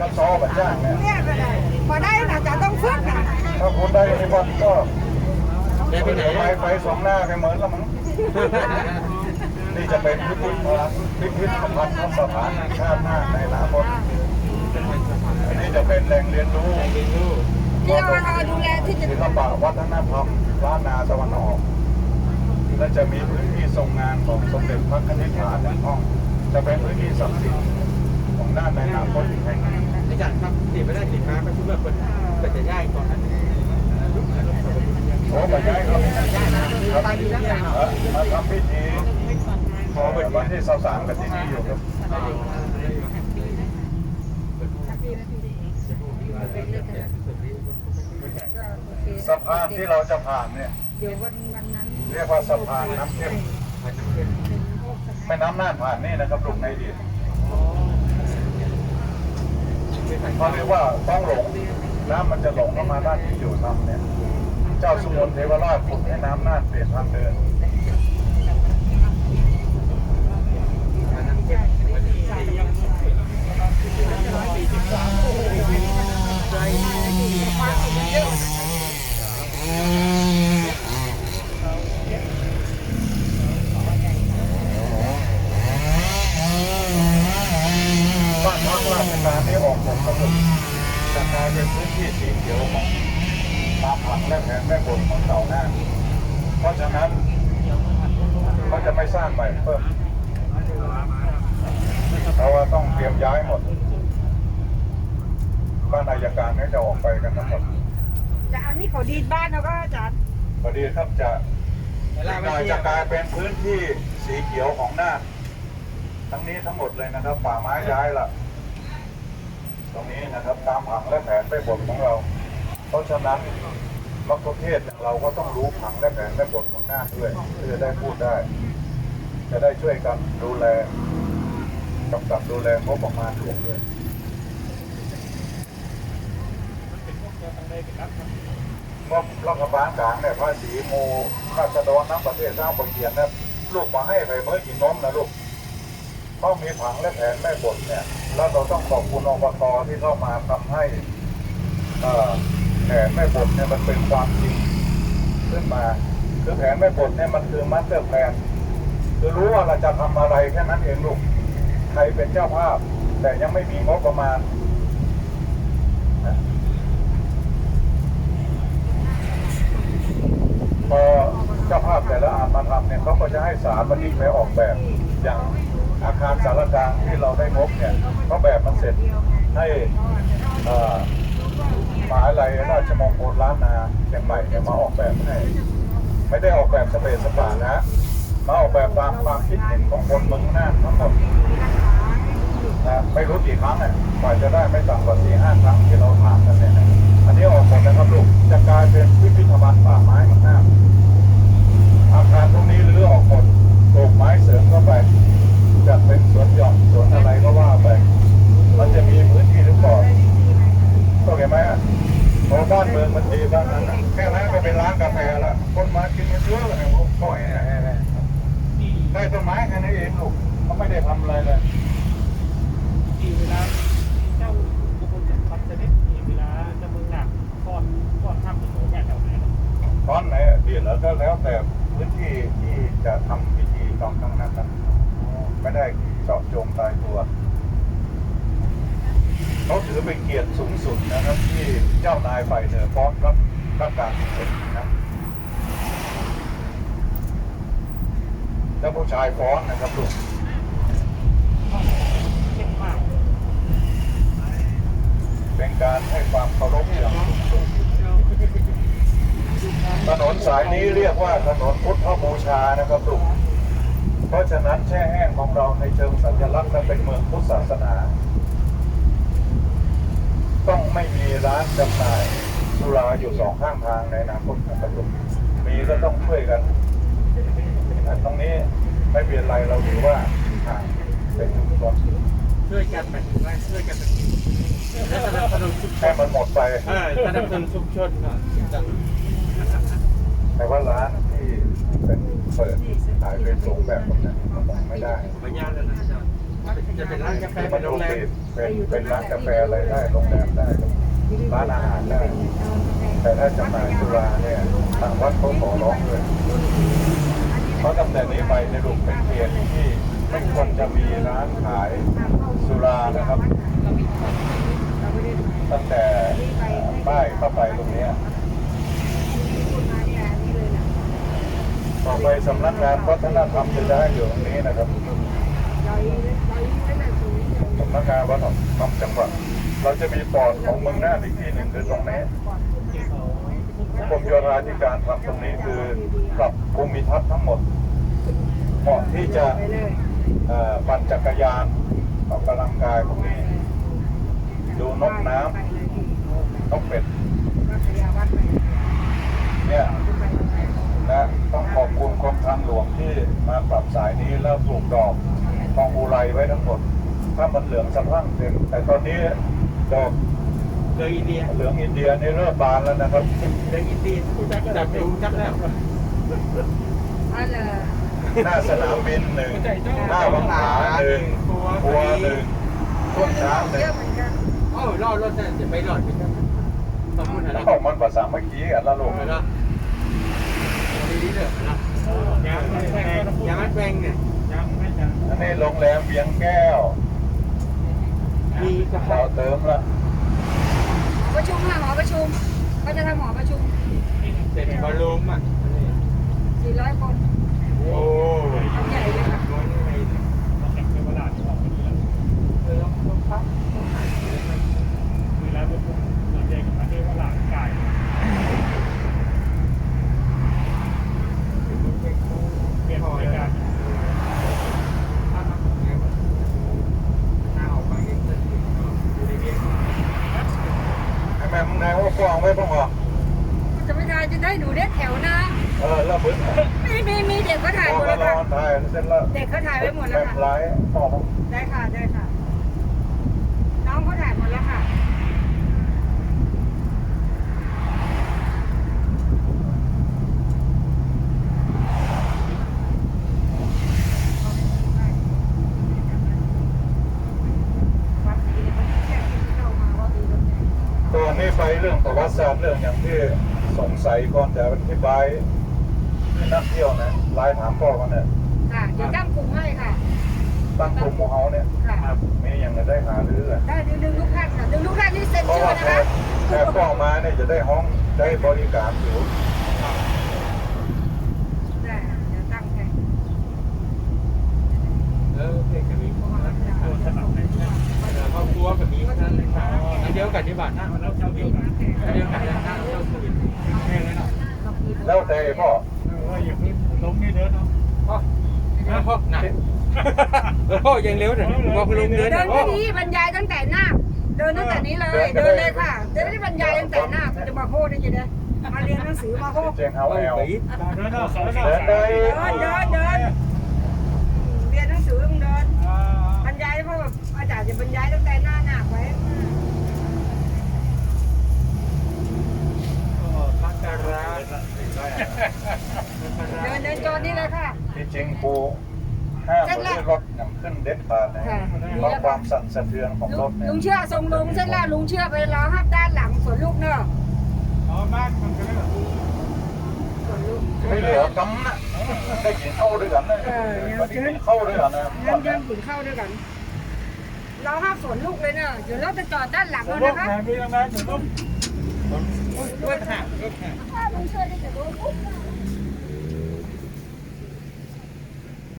กับซอแบบจ้างเนี่ยเนี่ยก็ได้พอได้นะจะต้องฝึกนะถ้าคุณได้ในวันก็ได้ไปไหนไปไปสองหน้าไปเหมือนละมั้งนี่จะเป็นพิพิธภัณฑ์พิพิธภัณฑ์สถานแห่งชาติหน้าในอนาคตอันนี้จะเป็นแหล่งเรียนรู้ที่เราดูแลที่จะศิลปะวัฒนธรรมล้านนาตะวันออกและจะมีพื้นที่ทรงงานของสมเด็จพระคณิษฐาหนึ่งห้อง จะเป็นพื้นที่ศักดิ์สิทธิ์ของด้านในอนาคตอีกแห่งหนึ่ง จารย์ครับติดไม่ได้ติดมาไม่คิดว่าคนเกิดจะย้ายก่อนนั้นโอ้ปัจจัยครับครับมาทำพิธีขอเป็นวันที่สสามกับที่นี่อยู่ครับสะพานที่เราจะผ่านเนี่ยเดี๋ยววันวันนั้นเรียกว่าสะพานน้ำเข้มแม่น้ำน่านผ่านนี่นะครับลูกในดีต เขาเรียกว่าต้องหลงน้ำมันจะหลงเข้ามาด้านที่อยู่ทำเนี่ย เจ้าสุนเทวราชขุดให้น้ำน่านเปลี่ยนทางเดินพักราชการที่ออก ผมกำหนดจะกลายเป็นพื้นที่สีเขียวของตามผังและแผนแม่บนของเก่าหน้า เพราะฉะนั้นเขาจะไม่สร้างใหม่เพิ่มเพราะว่าต้องเตรียมย้ายหมดบ้านอายการนี่จะออกไปกันทั้งหมดจะอันนี้เขาดีดบ้านแล้วก็อาจารย์พอดีครับจะจะกลายเป็นพื้นที่สีเขียวของหน่าทั้งนี้ทั้งหมดเลยนะครับ ป่าไม้ย้ายละ ตรงนี้นะครับตามผังและแผนแม่บทของเรา เพราะฉะนั้นมะคุเทศเราก็ต้องรู้ผังและแผนแม่บทของหน้าด้วยเพื่อได้พูดได้ จะได้ช่วยกันดูแลกำกับดูแลงบประมาณหลวงด้วยงบรัฐบาลกลางเนี่ยภาษีโมราษฎรน้ำประเทศสร้างบทเขียนนะลูกมาให้ไปเมื่อกินน้มนะลูกต้องมีผังและแผนแม่บทเนี่ย แล้วเราต้องขอบคุณอบตที่เข้ามาทำให้แผนแม่บทเนี่ยมันเป็นความจริงขึ้นมา คือแผนแม่บทเนี่ยมันคือมาสเตอร์แพลนคือรู้ว่าเราจะทำอะไรแค่นั้นเองลูกใครเป็นเจ้าภาพ แต่ยังไม่มีงบประมาณพอเจ้าภาพแต่ละอันมาทำเนี่ยเขาก็จะให้สารบันทึกไปออกแบบอย่าง อาคารสารกลางที่เราได้งบเนี่ยเขาแบบมันเสร็จให้เอ่อมหาลัยราชมงคลล้านนาเชียงใหม่เนี่ยมาออกแบบให้ ไม่ได้ออกแบบสเปซสปานะมาออกแบบตามความคิดเห็นของคนเมืองน่านทั้งหมดนะไม่รู้กี่ครั้งเนี่ยกว่าจะได้ไม่ต่ำกว่าสี่ห้าครั้งที่เราถามกันเนี่ยอันนี้ออกหมดนะครับลูกจะกลายเป็นพิพิธภัณฑ์ป่าไม้เมืองน่านอาคารพวกนี้รื้อออกหมดปลูกไม้เสริมเข้าไป จะเป็นสวนหย่อมสวนอะไรก็ว่าไป มันจะมีพื้นที่หรือเปล่าเข้าใจไหมอะพอบ้านเมืองมันดีบ้านนั้นน่ะแค่นั้นก็เป็นร้านกาแฟละคนมากินกันเยอะเลยผมปล่อยเนี่ยได้ต้นไม้แค่นี้เองลูกเขาไม่ได้ทำอะไรเลย ที่เวลาเจ้าบุคคลสำคัญจะได้ที่เวลาจะมึงหนักก่อนก่อนทำเป็นโถแก่แถวไหน ตอนไหนอะเดี๋ยวแล้วก็แล้วแต่พื้นที่ที่จะทำพิธีตอนทั้งนั้นนะไม่ได้เจาะจงตายตัว เขาถือเป็นเกียรติสูงสุดนะครับที่เจ้านายฝ่ายเหนือฟ้อนรับรับการเป็นนะแล้วผู้ชายฟ้อนนะครับลูกเข้มมากเป็นการให้ความเคารพอย่างสูงสุดถนนสายนี้เรียกว่าถนนพุทธบูชานะครับลูกเพราะฉะนั้นแช่แห้งของเราในเชิงสัญลักษณ์และเป็นเมืองพุทธศาสนา ต้องไม่มีร้านจำหน่ายสุราอยู่สองข้างทางในอนาคตนะครับลูกมีก็ต้องช่วยกันแต่ตรงนี้ไม่เป็นไรเราถือว่าห่างเป็นชุมชนช่วยกันหมายถึงว่าช่วยกันเป็นและสนับสนุนชุมชให้นมันหมดไปเออสนับสนุนชุมชนก่อนแต่ว่าร้านที่เป็นเปิดขายเป็นสูงแบบนั้นมันไม่ได้ปัญญาเลยนะอาจารย์ จะเป็นร้านกาแฟเป็นโรงแรมเป็นเป็นร้านกาแฟอะไรได้โรงแรมได้ร้านอาหารได้แต่ถ้าจำหน่าสุราเนี่ยทางวัดเขาขอร้องเลยเพราะตั้งแต่นี้ไปในลูกเป็นเขตที่ไม่ควรจะมีร้านขายสุรานะครับ ตั้งแต่ป้ายเข้าไปตรงนี้ต่อไปสำนักงานวัฒนธรรมจะได้อยู่ตรงนี้นะครับสำนักงาน วัฒนธรรมจังหวัด เราจะมีปอดของเมืองน่านอีกที่หนึ่งคือตรงนี้กรมโยธาธิการทำตรงนี้คือปรับภูมิทัศน์ทั้งหมดเหมาะที่จะปั่นจักรยานออกกำลังกายตรงนี้ ดูนกน้ำนกเป็ดเนี่ยนะต้องขอบคุณกรมทางหลวงที่มาปรับสายนี้แล้วปลูกดอกทองอุไรไว้ทั้งหมด ถ้ามันเหลืองสะพรั่งเต็มแต่ตอนนี้ดอกเลยอินเดียเหลืองอินเดียนี่เริ่มบานแล้วนะครับเลยอินเดียจับดูจับแล้วอะไรหน้าสนามบินหนึ่งหน้าวังผาหนึ่งบัวหนึ่งต้นช้างหนึ่เยงอะเหมือนกันโอ้รอดรถจะไปรอดไปครับต้องพูดอะไรแล้วก็มันภาษาเมื่อกี้กันละลูกเลยนะดีๆเลยนะยังไม่แพงยังไม่แพงเนี่ยยังไม่จังอันนี้โรงแรมเบียงแก้ว มีกาแฟเราเติมละประชุมค่ะหอประชุมเขาจะทำหอประชุมเสร็จบอลลูมอะ400คน โอ้ ทำใหญ่เลยค่ะ น้อยยังไงเนี่ย เราแข่งเทวดาที่ออกไปนี่แหละ เออลองลองพัก เวลาเป็นคนเราแยกกันมาเทวดากาย เปลี่ยนบริการ หน้าออกมาเองจะอยู่ในเบียร์ ให้แม่มึงนายว่าฟ้องไว้พ่องเหรอ จะไม่ได้จะได้หนูเด็ดแถวนะ เออแล้วบึ้ง มีมีมีเด็กเขาถ่าย ฟ้ ห อง มด ก็ แล้ว รอ ค่ะ ถ่าย เสร็จแล้วเด็กเขาถ่ายไว้หมดแล้แม่วค่ะไลฟ์ฟ้องได้ค่ะได้ค่ะ น้องเขาถ่ายหมดแล้วค่ะตัวนี้ไปเรื่องประวัติศาสตร์เรื่องอย่างที่สงสัยก่อนจะอธิบายให้นักเที่ยวนะไลน์ถามพ่อมันเนี่ย ค่ะเดี๋ยวตั้งกลุ่มให้ค่ะ ตั้งกลุ่มของเขาเนี่ยค่ะมีอย่างไรได้หาหรือกันได้ดึงดึงลูกท่านค่ะดึงลูกท่านที่เซ็นเพราะชื่อว่านะแค่คะแค่ฟ้องมาเนี่ยจะได้ห้องได้บริการอยู่ได้ค่ะเดี๋ยวตั้งให้เอ อเด็กกับมีพวกนั้นนะครับสนับในเรื่องครอบครัวแบบนี้นั้นเลยครับอันเดียวกันที่บ้านนะแล้วเจ้าเดียวกันอันเดียวกันนะเจ้าสุรินทร์แค่นั้นเนาะแล้วแต่พ่อเอออย่าเพิ่งล้มนี่เด้อเนาะพ่อนะพ่อหนักเออพ่อยังเร็วหน่อยพ่อคุณลุงเดินเดินะนพ่อที่นี่บรรยายตั้งแต่หน้า เดินตั้งแต่นี้เลย เดินเลยค่ะเดินที่บรรยายตั้งแต่หน้าคุณจะมาโคตรได้ยังไงมาเรียนหนังสือมาโคตรเจงเฮาแอลเดินเนาะสอนเนาะเดินได้เดินเดินเดินเรียนหนังสือต้องเดินอ่าบรรยายเพราะแบบอาจารย์จะบรรยายตั้งแต่หน้าหนักไว้มักการะเดินเดินจอดนี่เลยค่ะ ที่จริงปูห้ามไม่ให้รถอย่างขึ้นเด็ดขาดนะค่ะ เพราะความสั่นสะเทือนของรถเนี่ยลุงเชื่อทรงลุงเส้นแล้วลุงเชื่อไปรอห้าด้านหลังสวนลูกเนอะอ๋อบ้านมันก็ได้แบบสวนลูก ไม่เหลือกำนะได้กินเข้าด้วยกันนะวันนี้กินเข้าด้วยกันนะงั้นยังกินข้าวด้วยกันเราห้าสวนลูกเลยเนอะเดี๋ยวเราจะจอดด้านหลังสแล้วนุกนะคะนะพี่น้องนะสนุกรถหักรถหักถ้าลุงเชื่อได้จะรู้ปุ๊บ